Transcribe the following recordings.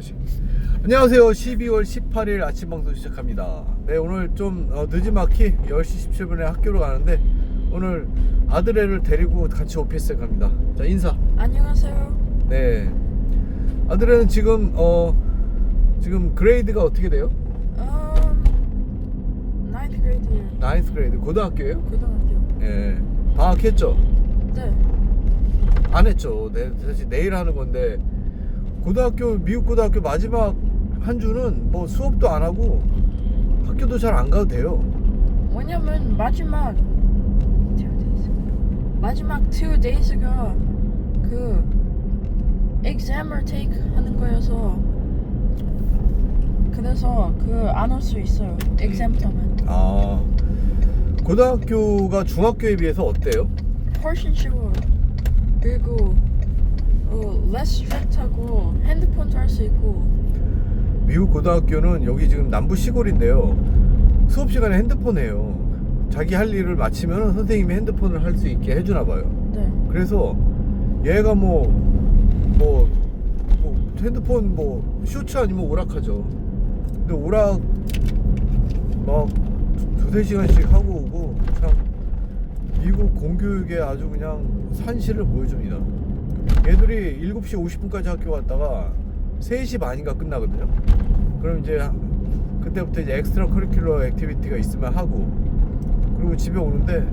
다시. 안녕하세요. 12월 18일 아침 방송 시작합니다. 네, 오늘 좀 어, 늦지막히 10시 17분에 학교로 가는데 오늘 아들애를 데리고 같이 오피스에 갑니다. 자, 인사. 안녕하세요. 네. 아들애는 지금 어 지금 그레이드가 어떻게 돼요? Ninth grade year. 나인스 그레이드 고등학교예요? 고등학교. 예. 방학했죠? 네. 안 했죠. 네, 사실 내일 하는 건데 고등학교 미국 고등학교 마지막 한 주는 뭐 수업도 안 하고 학교도 잘 안 가도 돼요. 왜냐면 마지막 two days. 마지막 two days가 그 exam을 take 하는 거여서 그래서 그 안 올 수 있어요. exam 때문에. 아 고등학교가 중학교에 비해서 어때요? 훨씬 쉬워요. 그리고 어, less strict하고 핸드폰도 할 수 있고 미국 고등학교는 여기 지금 남부 시골인데요. 수업 시간에 핸드폰 해요. 자기 할 일을 마치면 선생님이 핸드폰을 할 수 있게 해주나 봐요. 네. 그래서 얘가 뭐, 뭐, 뭐 핸드폰 뭐 쇼츠 아니면 오락하죠. 근데 오락 막 두- 두세 시간씩 하고 오고 참 미국 공교육에 아주 그냥 산실을 보여줍니다. 얘들이 7시 50분까지 학교 갔다가 3시 반인가 끝나거든요. 그럼 이제 그때부터 이제 엑스트라 커리큘러 액티비티가 있으면 하고 그리고 집에 오는데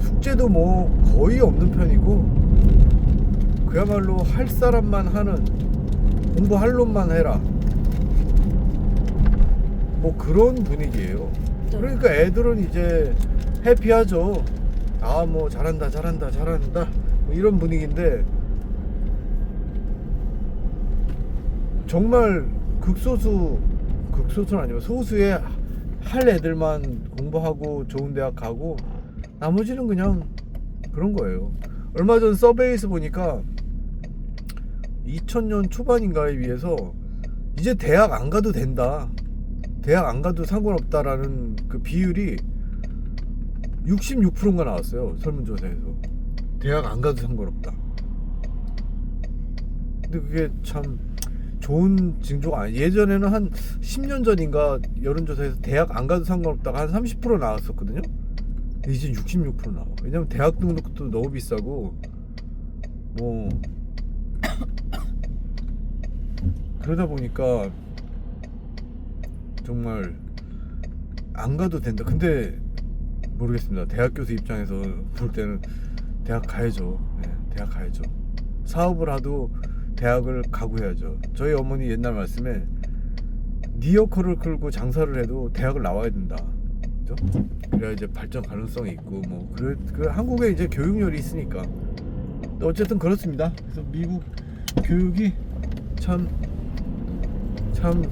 숙제도 뭐 거의 없는 편이고 그야말로 할 사람만 하는 공부할 놈만 해라 뭐 그런 분위기예요 네. 그러니까 애들은 이제 해피하죠 아 뭐 잘한다 잘한다 잘한다 뭐 이런 분위기인데 정말 극소수 극소수는 아니고 소수의 할 애들만 공부하고 좋은 대학 가고 나머지는 그냥 그런 거예요. 얼마 전 서베이에서 보니까 2000년 초반인가에 비해서 이제 대학 안 가도 된다. 대학 안 가도 상관없다라는 그 비율이 66%가 나왔어요. 설문조사에서. 대학 안 가도 상관없다. 근데 그게 참 좋은 징조가 아니 예전에는 한 10년 전인가 여론조사에서 대학 안 가도 상관없다가 한 30% 나왔었거든요. 근데 이제 66% 나와. 왜냐면 대학 등록도 너무 비싸고 뭐 그러다 보니까 정말 안 가도 된다. 근데 모르겠습니다. 대학 교수 입장에서 볼 때는 대학 가야죠. 네, 대학 가야죠. 사업을 하도 대학을 가고 해야죠. 저희 어머니 옛날 말씀에 니어커를 끌고 장사를 해도 대학을 나와야 된다. 그죠? 그래야 이제 발전 가능성이 있고 뭐 그래, 그 한국에 이제 교육열이 있으니까. 어쨌든 그렇습니다. 그래서 미국 교육이 참 참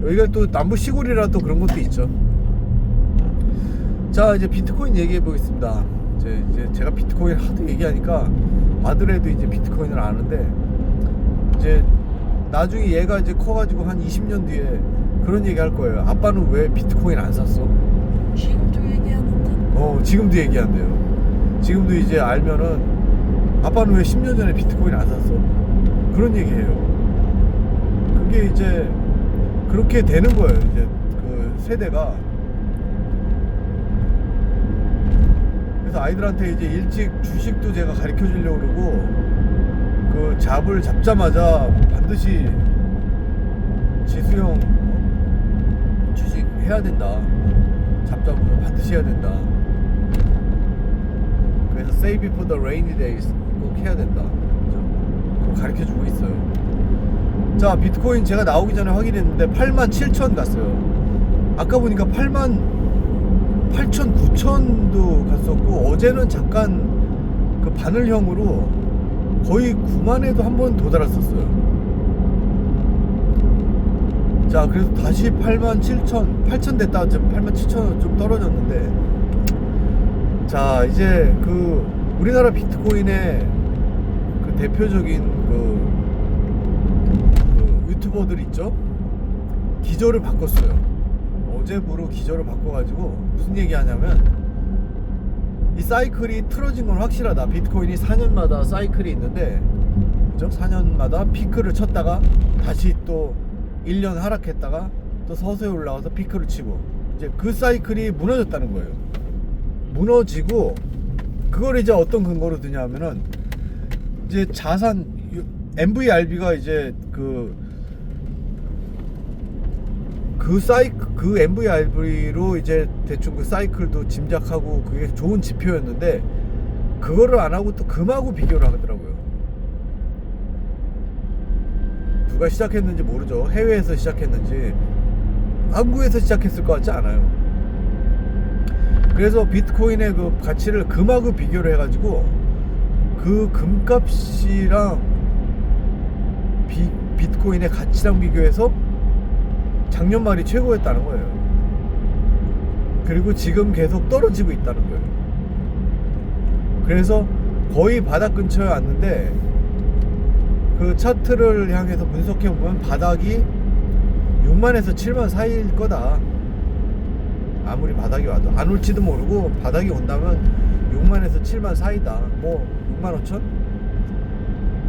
여기가 또 남부 시골이라 또 그런 것도 있죠. 자 이제 비트코인 얘기해 보겠습니다. 이제, 이제 제가 비트코인 하도 얘기하니까 아들애도 이제 비트코인을 아는데 이제 나중에 얘가 이제 커가지고 한 20년 뒤에 그런 얘기 할 거예요. 아빠는 왜 비트코인 안 샀어? 지금도 얘기하는데 어 지금도 얘기한대요. 지금도 이제 알면은 아빠는 왜 10년 전에 비트코인 안 샀어? 그런 얘기해요. 그게 이제 그렇게 되는 거예요. 이제 그 세대가 그래서 아이들한테 이제 일찍 주식도 제가 가르쳐 주려고 그러고 그 잡을 잡자마자 반드시 지수형 주식 해야 된다. 잡다 보면 반드시 해야 된다. 그래서 save for the rainy days 꼭 해야 된다. 가르쳐 주고 있어요. 자, 비트코인 제가 나오기 전에 확인했는데 8만 7천 갔어요. 아까 보니까 8만 8천 9천도 갔었고 어제는 잠깐 그 바늘형으로 거의 9만에도 한 번 도달했었어요. 자, 그래서 다시 8만 7천, 8천 됐다, 8만 7천 좀 떨어졌는데, 자, 이제 그 우리나라 비트코인의 그 대표적인 그, 그 유튜버들 있죠? 기저를 바꿨어요. 어제부로 기저를 바꿔가지고 무슨 얘기 하냐면, 이 사이클이 틀어진 건 확실하다. 비트코인이 4년마다 사이클이 있는데, 그죠? 4년마다 피크를 쳤다가 다시 또 1년 하락했다가 또 서서히 올라와서 피크를 치고 이제 그 사이클이 무너졌다는 거예요. 무너지고 그걸 이제 어떤 근거로 드냐면은 이제 자산 MVRB가 이제 그 그 사이 그 MVRB로 이제 대충 그 사이클도 짐작하고 그게 좋은 지표였는데 그거를 안 하고 또 금하고 비교를 하더라고요. 누가 시작했는지 모르죠. 해외에서 시작했는지 한국에서 시작했을 것 같지 않아요. 그래서 비트코인의 그 가치를 금하고 비교를 해가지고 그 금값이랑 비, 비트코인의 가치랑 비교해서 작년 말이 최고였다는 거예요. 그리고 지금 계속 떨어지고 있다는 거예요. 그래서 거의 바닥 근처에 왔는데 그 차트를 향해서 분석해 보면 바닥이 6만에서 7만 사이일 거다. 아무리 바닥이 와도 안 올지도 모르고 바닥이 온다면 6만에서 7만 사이다. 뭐 6만 5천?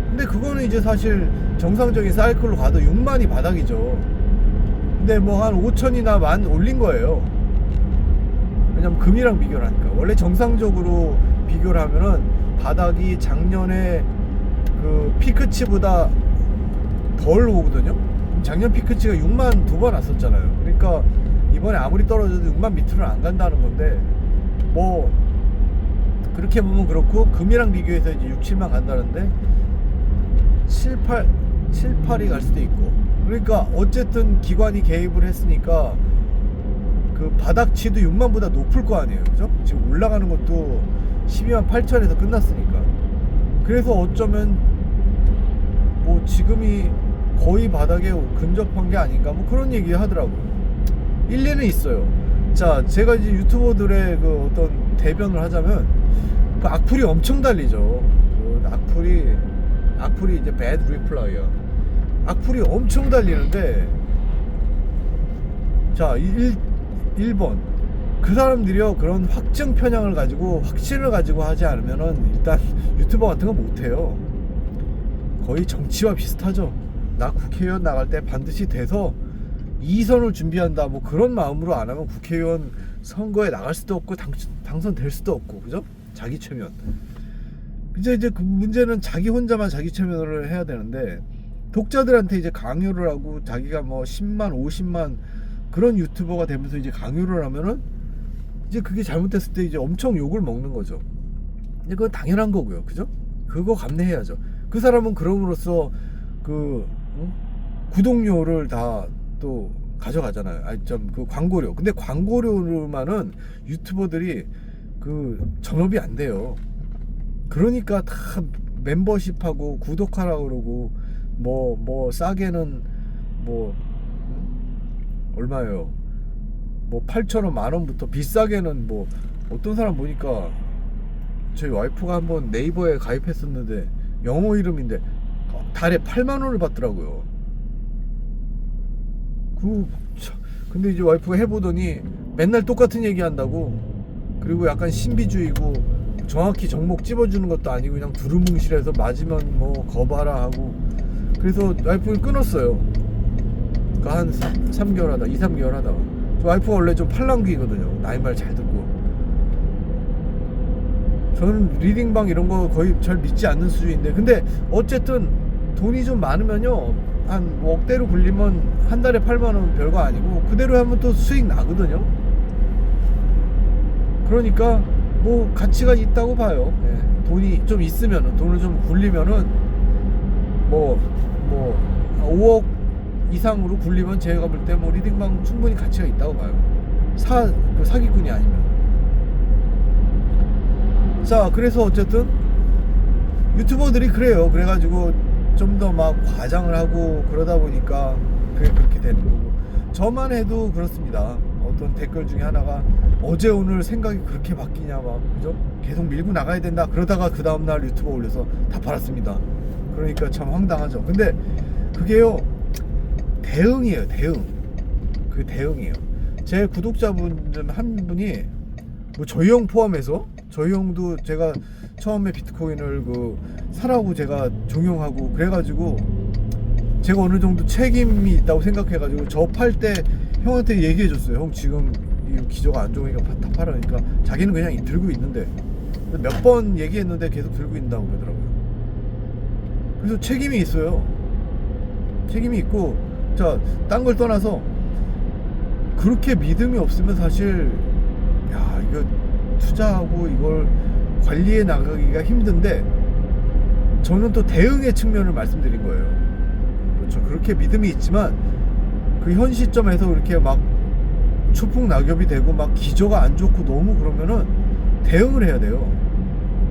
근데 그거는 이제 사실 정상적인 사이클로 가도 6만이 바닥이죠. 근데 뭐 한 5천이나 만 올린 거예요. 왜냐면 금이랑 비교를 하니까. 원래 정상적으로 비교를 하면은 바닥이 작년에 그 피크치보다 덜 오거든요. 작년 피크치가 6만 두 번 왔었잖아요. 그러니까 이번에 아무리 떨어져도 6만 밑으로는 안 간다는 건데 뭐 그렇게 보면 그렇고 금이랑 비교해서 이제 6, 7만 간다는데 7, 8, 7, 8이 갈 수도 있고 그러니까 어쨌든 기관이 개입을 했으니까 그 바닥치도 6만보다 높을 거 아니에요. 그죠? 지금 올라가는 것도 12만 8천에서 끝났으니까. 그래서 어쩌면 뭐 지금이 거의 바닥에 근접한 게 아닌가 뭐 그런 얘기 하더라고요. 일리는 있어요. 자 제가 이제 유튜버들의 그 어떤 대변을 하자면 그 악플이 엄청 달리죠. 그 악플이 악플이 이제 bad reply야 악플이 엄청 달리는데 자 1, 1번 그 사람들이요 그런 확증 편향을 가지고 확신을 가지고 하지 않으면은 일단 유튜버 같은 거 못해요. 거의 정치와 비슷하죠. 나 국회의원 나갈 때 반드시 돼서 이선을 준비한다 뭐 그런 마음으로 안 하면 국회의원 선거에 나갈 수도 없고 당, 당선될 수도 없고 그죠? 자기 최면. 이제 이제 그 문제는 자기 혼자만 자기 최면을 해야 되는데 독자들한테 이제 강요를 하고 자기가 뭐 10만 50만 그런 유튜버가 되면서 이제 강요를 하면은 이제 그게 잘못됐을 때 이제 엄청 욕을 먹는 거죠. 근데 그건 당연한 거고요. 그죠? 그거 감내해야죠. 그 사람은 그럼으로써 그 응? 구독료를 다 또 가져가잖아요. 아니 좀그 광고료. 근데 광고료로만은 유튜버들이 그 전업이 안 돼요. 그러니까 다 멤버십하고 구독하라 그러고 뭐 뭐 싸게는 뭐 음? 얼마예요? 뭐 8천 원, 만 원부터 비싸게는 뭐 어떤 사람 보니까 저희 와이프가 한번 네이버에 가입했었는데 영어 이름인데 달에 8만 원을 받더라고요. 그 참, 근데 이제 와이프가 해보더니 맨날 똑같은 얘기 한다고 그리고 약간 신비주의고 정확히 정목 찝어주는 것도 아니고 그냥 두루뭉실해서 맞으면 뭐 거봐라 하고 그래서 와이프를 끊었어요. 그러니까 한 3, 개월 하다 2, 3개월 하다가 저 와이프가 원래 좀 팔랑귀거든요. 나이 말 잘 듣고 저는 리딩방 이런 거 거의 잘 믿지 않는 수준인데 근데 어쨌든 돈이 좀 많으면요 한 억대로 굴리면 한 달에 8만 원 별거 아니고 그대로 하면 또 수익 나거든요 그러니까 뭐 가치가 있다고 봐요 예. 돈이 좀 있으면 돈을 좀 굴리면은 뭐 뭐 5억 이상으로 굴리면 제가 볼 때 뭐 리딩방 충분히 가치가 있다고 봐요. 사, 그 사기꾼이 아니면. 자 그래서 어쨌든 유튜버들이 그래요. 그래가지고 좀 더 막 과장을 하고 그러다 보니까 그게 그렇게 되는 거고. 저만 해도 그렇습니다. 어떤 댓글 중에 하나가 어제 오늘 생각이 그렇게 바뀌냐 막 그죠? 계속 밀고 나가야 된다. 그러다가 그 다음날 유튜버 올려서 다 팔았습니다 그러니까 참 황당하죠. 근데 그게요 대응이에요 대응. 그 대응이에요. 제 구독자분 중 한 분이 뭐 저희 형 포함해서 저희 형도 제가 처음에 비트코인을 그 사라고 제가 종용하고 그래가지고 제가 어느 정도 책임이 있다고 생각해가지고 저 팔 때 형한테 얘기해줬어요. 형 지금 이 기저가 안 좋으니까 파- 다 팔아니까 자기는 그냥 들고 있는데. 몇 번 얘기했는데 계속 들고 있다고 그러더라고요. 그래서 책임이 있어요. 책임이 있고 자 딴 걸 떠나서 그렇게 믿음이 없으면 사실 야 이거 투자하고 이걸 관리해 나가기가 힘든데 저는 또 대응의 측면을 말씀드린 거예요. 그렇죠. 그렇게 믿음이 있지만 그 현 시점에서 그렇게 막 추풍 낙엽이 되고 막 기저가 안 좋고 너무 그러면은 대응을 해야 돼요.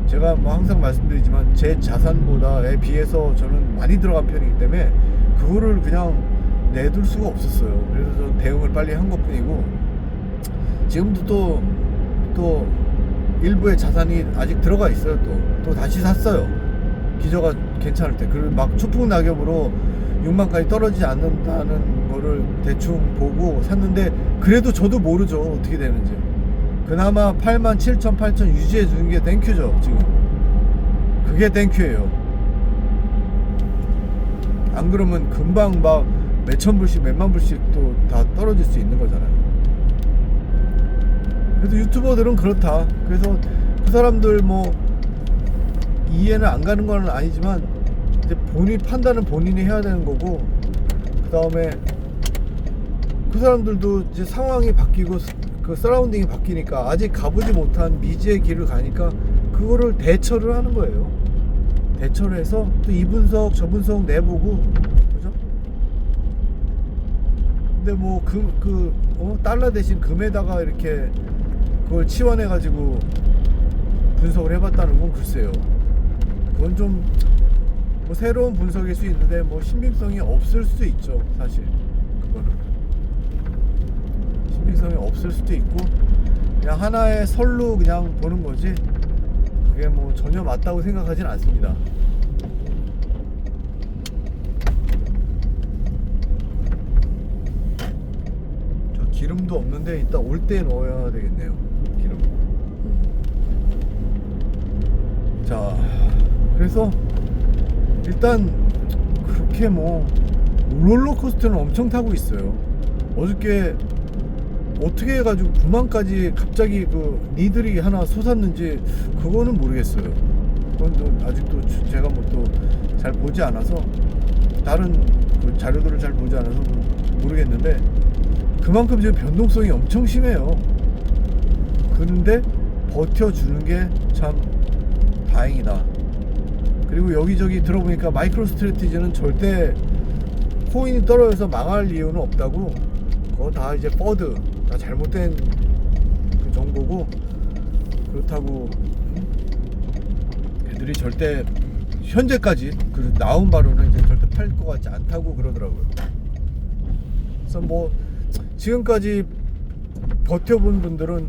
제가 뭐 항상 말씀드리지만 제 자산보다에 비해서 저는 많이 들어간 편이기 때문에 그거를 그냥 내둘 수가 없었어요. 그래서 저는 대응을 빨리 한 것뿐이고 지금도 또, 또 일부의 자산이 아직 들어가 있어요. 또, 또 다시 샀어요. 기저가 괜찮을 때. 그리고 막 추풍 낙엽으로 6만까지 떨어지지 않는다는 거를 대충 보고 샀는데 그래도 저도 모르죠. 어떻게 되는지. 그나마 8만 7천, 8천 유지해 주는 게 땡큐죠. 지금. 그게 땡큐예요. 안 그러면 금방 막 몇천 불씩, 몇만 불씩 또 다 떨어질 수 있는 거잖아요. 그래도 유튜버들은 그렇다. 그래서 그 사람들 뭐 이해는 안 가는 건 아니지만 이제 본인 판단은 본인이 해야 되는 거고 그 다음에 그 사람들도 이제 상황이 바뀌고 스- 그 서라운딩이 바뀌니까 아직 가보지 못한 미지의 길을 가니까 그거를 대처를 하는 거예요. 대처를 해서 또 이 분석 저 분석 내보고 그죠? 근데 뭐 그 그 어? 달러 대신 금에다가 이렇게 그걸 치환해 가지고 분석을 해봤다는 건 글쎄요. 그건 좀 뭐 새로운 분석일 수 있는데 뭐 신빙성이 없을 수도 있죠. 사실 그거는 신빙성이 없을 수도 있고 그냥 하나의 설로 그냥 보는 거지. 그게 뭐 전혀 맞다고 생각하진 않습니다. 저 기름도 없는데 이따 올 때 넣어야 되겠네요. 기름. 자, 그래서 일단 그렇게 뭐 롤러코스터는 엄청 타고 있어요. 어저께 어떻게 해가지고 9만까지 갑자기 그 니들이 하나 솟았는지 그거는 모르겠어요. 그건 또 아직도 주- 제가 뭐 또 잘 보지 않아서 다른 그 자료들을 잘 보지 않아서 모르겠는데 그만큼 지금 변동성이 엄청 심해요. 그런데 버텨주는 게 참 다행이다. 그리고 여기저기 들어보니까 마이크로 스트레티지는 절대 코인이 떨어져서 망할 이유는 없다고 그거 다 이제 버드 다 잘못된 그 정보고 그렇다고 애들이 절대 현재까지 그 나온 바로는 이제 절대 팔 것 같지 않다고 그러더라고요. 그래서 뭐 지금까지 버텨본 분들은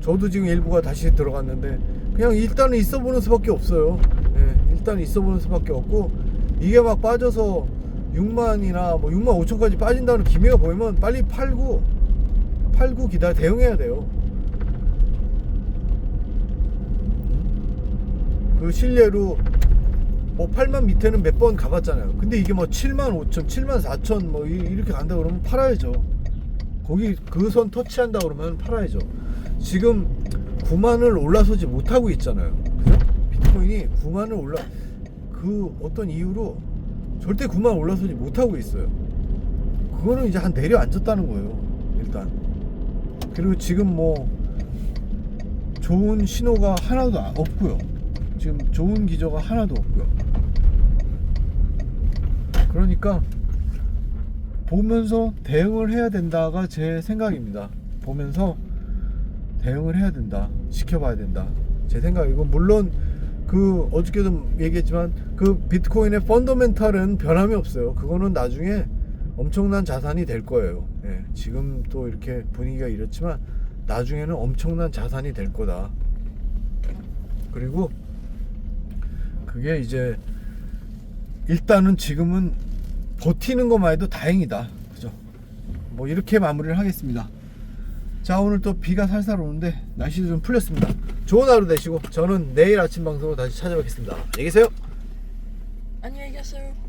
저도 지금 일부가 다시 들어갔는데 그냥 일단은 있어보는 수밖에 없어요. 예, 일단 있어보는 수밖에 없고 이게 막 빠져서 6만이나 뭐 6만 5천까지 빠진다는 기미가 보이면 빨리 팔고 팔고 기다려 대응해야 돼요. 그 실례로 뭐 8만 밑에는 몇 번 가봤잖아요. 근데 이게 뭐 7만 5천, 7만 4천 뭐 이- 이렇게 간다 그러면 팔아야죠. 거기 그 선 터치한다 그러면 팔아야죠. 지금 9만을 올라서지 못하고 있잖아요. 그죠? 비트코인이 9만을 올라 그 어떤 이유로 절대 9만 올라서지 못하고 있어요. 그거는 이제 한 내려앉았다는 거예요. 일단. 그리고 지금 뭐 좋은 신호가 하나도 아- 없고요. 지금 좋은 기저가 하나도 없고요. 그러니까 보면서 대응을 해야 된다가 제 생각입니다. 보면서 대응을 해야 된다. 지켜봐야 된다. 제 생각이고 물론 그 어저께도 얘기했지만 그 비트코인의 펀더멘탈은 변함이 없어요. 그거는 나중에 엄청난 자산이 될 거예요. 예, 지금 또 이렇게 분위기가 이렇지만 나중에는 엄청난 자산이 될 거다. 그리고 그게 이제 일단은 지금은 버티는 것만 해도 다행이다. 그죠? 뭐 이렇게 마무리를 하겠습니다. 자 오늘 또 비가 살살 오는데 날씨도 좀 풀렸습니다. 좋은 하루 되시고 저는 내일 아침 방송으로 다시 찾아뵙겠습니다. 안녕히 계세요. 안녕히 계세요.